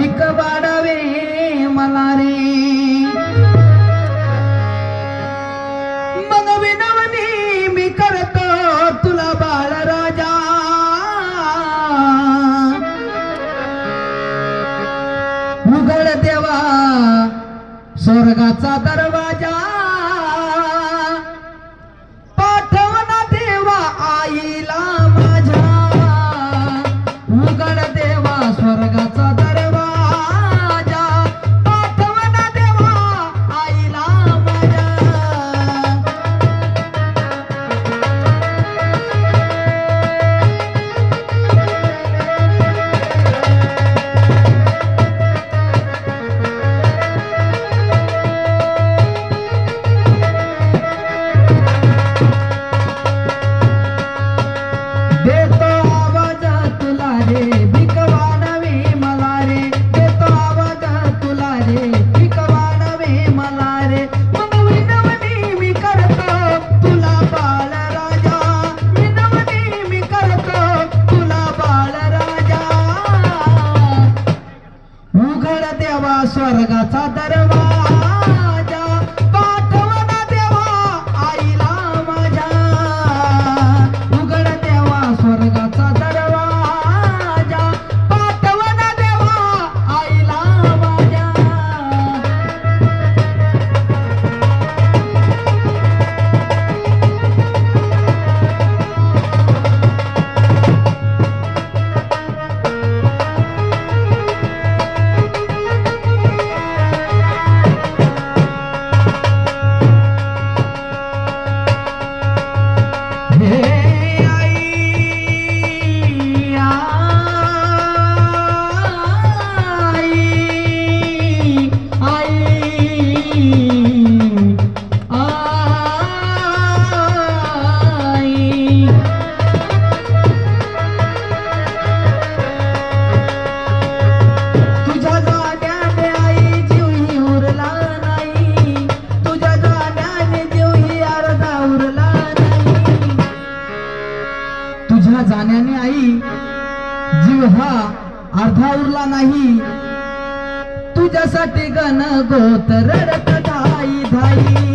भीक वाढावे मला रे. मग विनवणी मी करतो तुला बाळ राजा उघड देवा स्वर्गाचा दरवाजा. देवा स्वर्गाचा दरबार. जीव हा अर्धा उरला नाही. तुझ्यासाठी गण गोत रडत धाई धाई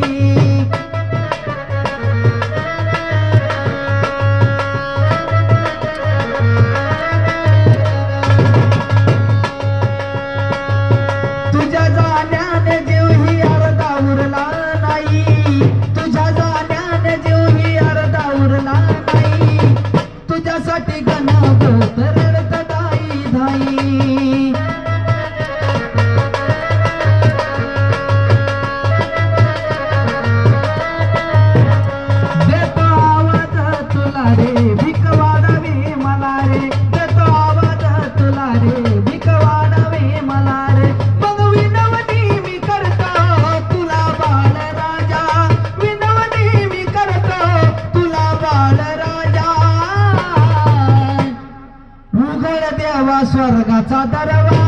दरवा स्वर्गाचा दरवा.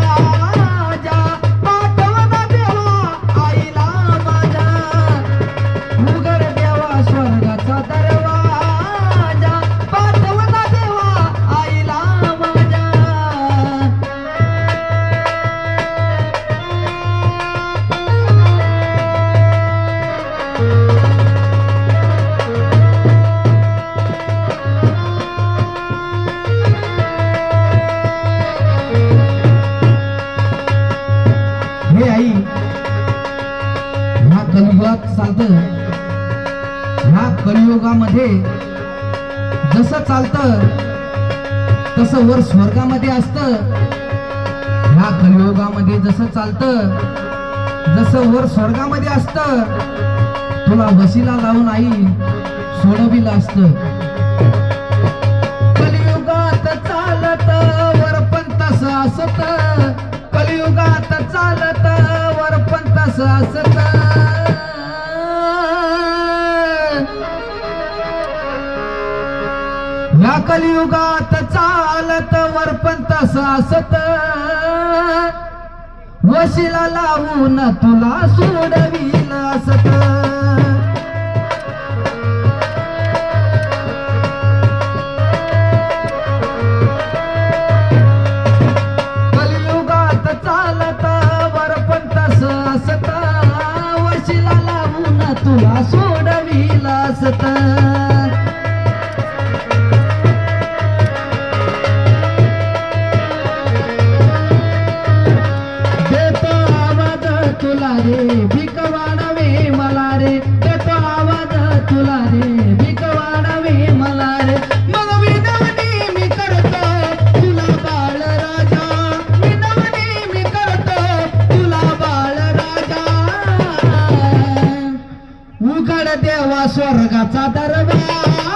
कलियुगात चालतं. ह्या कलियुगामध्ये जसं चालतं तसं वर स्वर्गामध्ये असतं. ह्या कलियुगामध्ये जसं चालतं जसं वर स्वर्गामध्ये असतं तुला वशीला लावून आई सोडविलं असतं. कलियुगात चालत वर पण तसं असत. कलियुगात चालत वर पण तसं असत. कलियुगात चालत वर पण तसासत वशिला लावून तुला सोडविल असत. उघड देवा स्वर्गाचा दरबार.